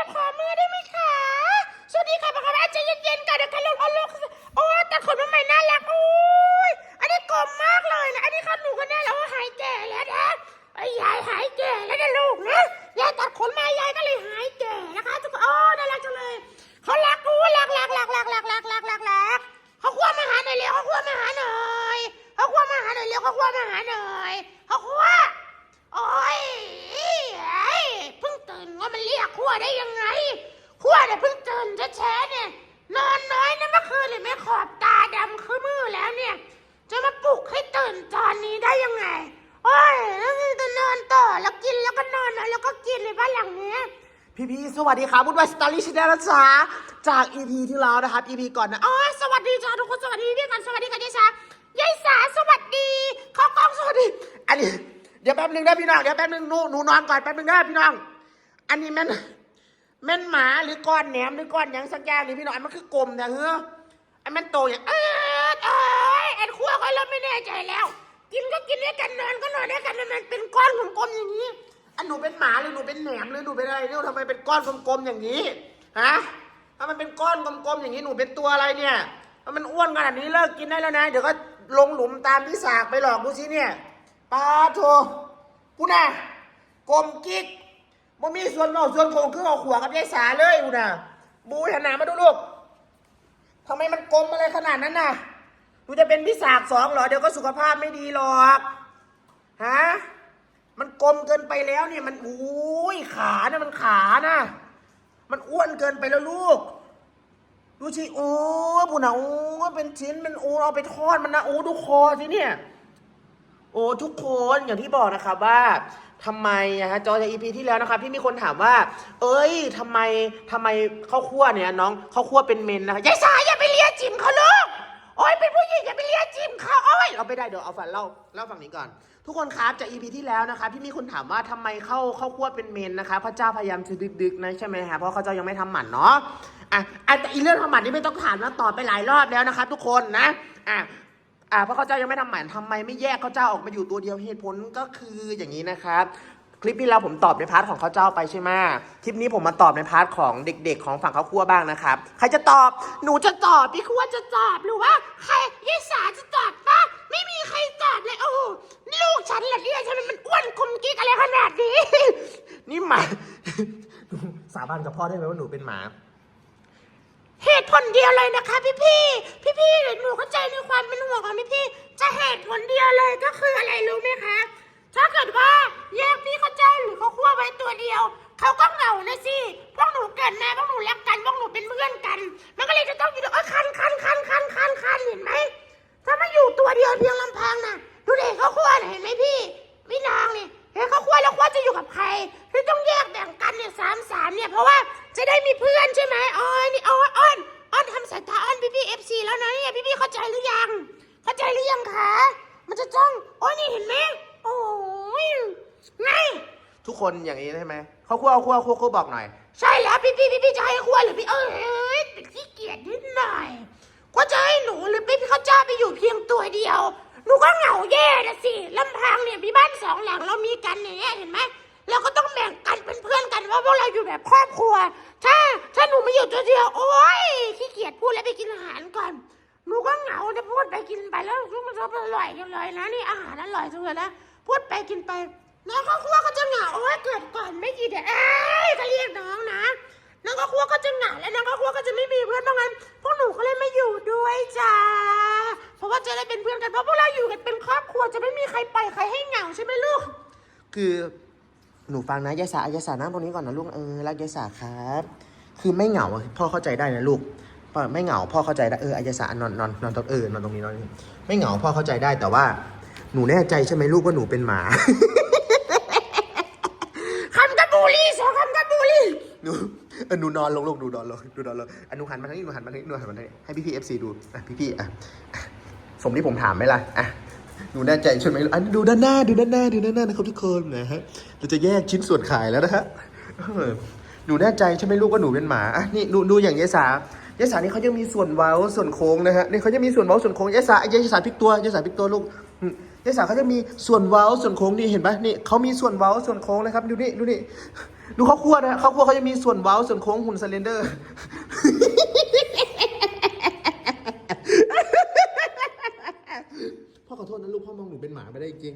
อย่อมือได้ไหมคะ สวัสดีค่ะพ่อค้าแม่ใจเย็นๆก่อนเดี๋ยวค่ลงเอาลงโอ้แต่ขนมันใหม่น่ารักอุ้ยอันนี้กลมมากเลยนะ อันนี้ขนมก็แน่แล้วหายแก่แล้วนะไอ้ยายหายแก่แล้วนะลูกนะยายตัดขนมายายก็เลยหายแก่นะคะทุกโอ้น่ารักจังเลยเขารักกูรักรักรักรักรักรักรักรักรักเขาคว้ามาหาหน่อยเร็วเขาคว้ามาหาหน่อยเขาคว้ามาหาหน่อยเร็วเขาคว้ามาหาหน่อยเขาคว้า แช้เนี่ยนอนน้อยนะเมื่อคืนเลยไม่ขอบตาดำคือมือแล้วเนี่ย จะมาปลุกให้ตื่นตอนนี้ได้ยังไง โอ้ยแล้วนี่จะนอนต่อแล้วกินแล้วก็นอนแล้วก็กินเลยบ้านหลังเนี้ยพี่พี่สวัสดีครับบุญวัยสตอรี่ชแนลนะจ๊ะจากอีพีที่แล้วนะครับอีพีก่อนนะอ๋อสวัสดีจ้าทุกคนสวัสดีพี่กันสวัสดีค่ะยายสายายสาสวัสดีข้ากล้องสวัสดี อันนี้เดี๋ยวแป๊บหนึงนะพี่น้องเดี๋ยวแป๊บหนึงหนูหนูนอนก่อนแป๊บหนึงนะพี่น้อง อันนี้ม่น แม่นหมาหรือก้อนแหนมหรือก้อนหยังสักอย่างนี่พี่น้องอันมันคือกลมแต่เฮ้ออันมันโตอย่างเออเอ้ยแอนครัวก็เริ่มไม่แน่ใจแล้ว กินก็กินด้วยกันนอนก็นอนด้วยกันมันเป็นก้อนกลมๆอย่างนี้ อันหนูเป็นหมาหรือหนูเป็นแหนมหรือหนูเป็นอะไรเนี่ยทำไมเป็นก้อนกลมๆอย่างนี้ฮะถ้ามันเป็นก้อนกลมๆอย่างนี้หนูเป็นตัวอะไรเนี่ยถ้ามันอ้วนขนาดนี้เลิกกินได้แล้วนะเดี๋ยวก็ลงหลุมตามที่สากไปหลอกดูสิเนี่ยปลาโถกูน่ะกลมกิ๊ก บ่มีส่วนนอกส่วนโครงคือเอาขวากับยายสาเลยกูน่ะบูหันามาดูลูกทำไมมันกลมอะไรขนาดนั้นน่ะหนูจะเป็นพิศากสองเหรอ เดี๋ยวก็สุขภาพไม่ดีหรอกฮะมันกลมเกินไปแล้วเนี่ยมันอุ้ยขานะมันขานะมันอ้วนเกินไปแล้วลูกดูสิโอ้บุญนะโอ้เป็นชิ้นเป็นโอ้เอาไปทอดมันนะโอ้ดูคอสิเนี่ย โอ้ทุกคนอย่างที่บอกนะครับว่าทำไมนะฮะจอจากอีพีที่แล้วนะครับพี่มีคนถามว่า เอ้ยทำไมทำไมข้าวคั่วเนี่ยน้องข้าวคั่วเป็นเมนนะคะยายสายอย่าไปเลียจิมเขาลูกโอ้ยเป็นผู้หญิงอย่าไปเลียจิมเขาโอ้ยเราไม่ได้เดี๋ยวเอาฝันเล่าเล่าฝั่งนี้ก่อน ทุกคนครับจากอีพีที่แล้วนะคะพี่มีคนถามว่าทำไมเข้าข้าวคั่วเป็นเมนนะคะ พระเจ้าพยายามจะดึกๆนะใช่ไหมฮะเพราะเขาเจ้ายังไม่ทำหมันเนาะอะอะแต่อีเรื่องทำหมันนี่ไม่ต้องถามแล้วตอบไปหลายรอบแล้วนะคะ ทุกคนนะอะ อ่าเพราะเขาเจ้ายังไม่ทำหมันทำไมไม่แยกเขาเจ้าออกมาอยู่ตัวเดียวเหตุผลก็คืออย่างนี้นะครับ คลิปที่เราผมตอบในพาร์ทของเขาเจ้าไปใช่ไหมคลิปนี้ผมมาตอบในพาร์ทของเด็กๆ ของฝั่งเขาครัวบ้างนะครับ ใครจะตอบหนูจะตอบพี่ครัวจะตอบหรือว่าใครยายสาจะตอบปะไม่มีใครตอบเลยโอ้โหลูกฉันเหรอเนี่ยทำไมมันอ้วนคุมกิ๊กอะไรขนาดนี้ นี่หมาสาบานกับพ่อได้ไหมว่าหนูเป็นหมา เหตุผลเดียวเลยนะคะพี่พี่พี่พี่หนูเข้าใจในความเป็นห่วงของพี่พี่จะเหตุผลเดียวเลยก็คืออะไรรู้ไหมคะ ถ้าเกิดว่าแยกพี่เข้าใจหรือเขาคั่วไว้ตัวเดียว เขาก็เหงานะสิพวกหนูเกิดมาพวกหนูรักกันพวกหนูเป็นเพื่อนกัน มันก็เลยจะต้องอยู่ด้วยคันคันคันคันคันคันเห็นไหมถ้ามาอยู่ตัวเดียวเพียงลำพังน่ะดูเด็กเขาคั่วเห็นไหมพี่พี่นางนี่เห็นเขาคั่วแล้วคั่วจะอยู่กับใครที่ต้องแยกแบ่งกันเนี่ยสามสามเนี่ยเพราะว่าจะได้มีเพื่อนใช่ไหมอ้อยนี่อ้อ เห็นไหมโอ้ยไง ทุกคนอย่างนี้ใช่ไหมเขาครัวเขาครัวครัวครัวบอกหน่อย ใช่แล้วพี่พี่พี่พี่จะให้คั่วหรือพี่เอ้ยเป็นขี้เกียจนิดหน่อยก็จะให้หนูหรือพี่พี่เขาจ้าไปอยู่เพียงตัวเดียว หนูก็เหงาแย่นะสิลำพังเนี่ยมีบ้านสองหลังเรามีกันอย่างเงี้ยเห็นไหมเราก็ต้องแบ่งกันเป็นเพื่อนกันว่าพวกเราอยู่แบบครอบครัว ถ้าถ้าหนูมาอยู่ตัวเดียว โอ๊ยขี้เกียจพูดแล้วไปกินอาหารก่อน หนูก็เหงาจะพูดไปกินไปแล้วมันชอบอร่อยจังเลยนะนี่อาหารอร่อยจังเลยนะพูดไปกินไปน้องข้าวคั่วก็จะเหงาโอ๊ยเกิดก่อนไม่กี่เดือนเอ้ยก็เรียกน้องนะน้องข้าวคั่วก็จะเหงาและน้องข้าวคั่วก็จะไม่มีเพื่อนเพราะงั้นพวกหนูก็เลยไม่อยู่ด้วยจ้าเพราะว่าจะได้เป็นเพื่อนกันเพราะพวกเราอยู่กันเป็นครอบครัวจะไม่มีใครปล่อยใครให้เหงาใช่ไหมลูก คือหนูฟังนะยายสายายสานั่งตรงนี้ก่อนนะลูกเออรักยายสาครับ คือไม่เหงาพ่อเข้าใจได้นะลูก พ่อไม่เหงาพ่อเข้าใจได้เอออายายสานอนนอนนอนตรงเออนอนตรงนี้นอนตรงนี้ไม่เหงาพ่อเข้าใจได้แต่ว่า หนูแน่ใจใช่ไหมลูกว่าหนูเป็นหมาคำกับบูลลี่สองคำกับบูลลี่หนูเออหนูนอนลงลูกหนูนอนลงหนูนอนลงอะหนูหันมาทางนี้หนูหันมาทางนี้หนูหันมาทางนี้ให้พี่พี่เอฟซีดูอะพี่พี่อะสมที่ผมถามไหมล่ะอะหนูแน่ใจใช่ไหมอะดูด้านหน้าดูด้านหน้าดูด้านหน้านะครับทุกคนนะฮะเราจะแยกชิ้นส่วนขายแล้วนะฮะเออหนูแน่ใจใช่ไหมลูกว่าหนูเป็นหมาอะนี่ดูดูอย่างยายสา ยาสานี่เขายังมีส่วนเว้าส่วนโค้งนะฮะนี่เขายังมีส่วนเว้าส่วนโค้งยายสายายสาพิกตัวยาสาพิกตัวลูกยาสาเขาจะมีส่วนเว้าส่วนโค้งนี่เห็นไหมนี่เขามีส่วนเว้าส่วนโค้งนะครับดูนี่ดูนี่ดูเขาขั้วนะเขาขั้วเขาจะมีส่วนเว้าส่วนโค้งหุ่นซเลนเดอร์พ่อขอโทษนะลูกพ่อมองหนูเป็นหมาไปได้จริง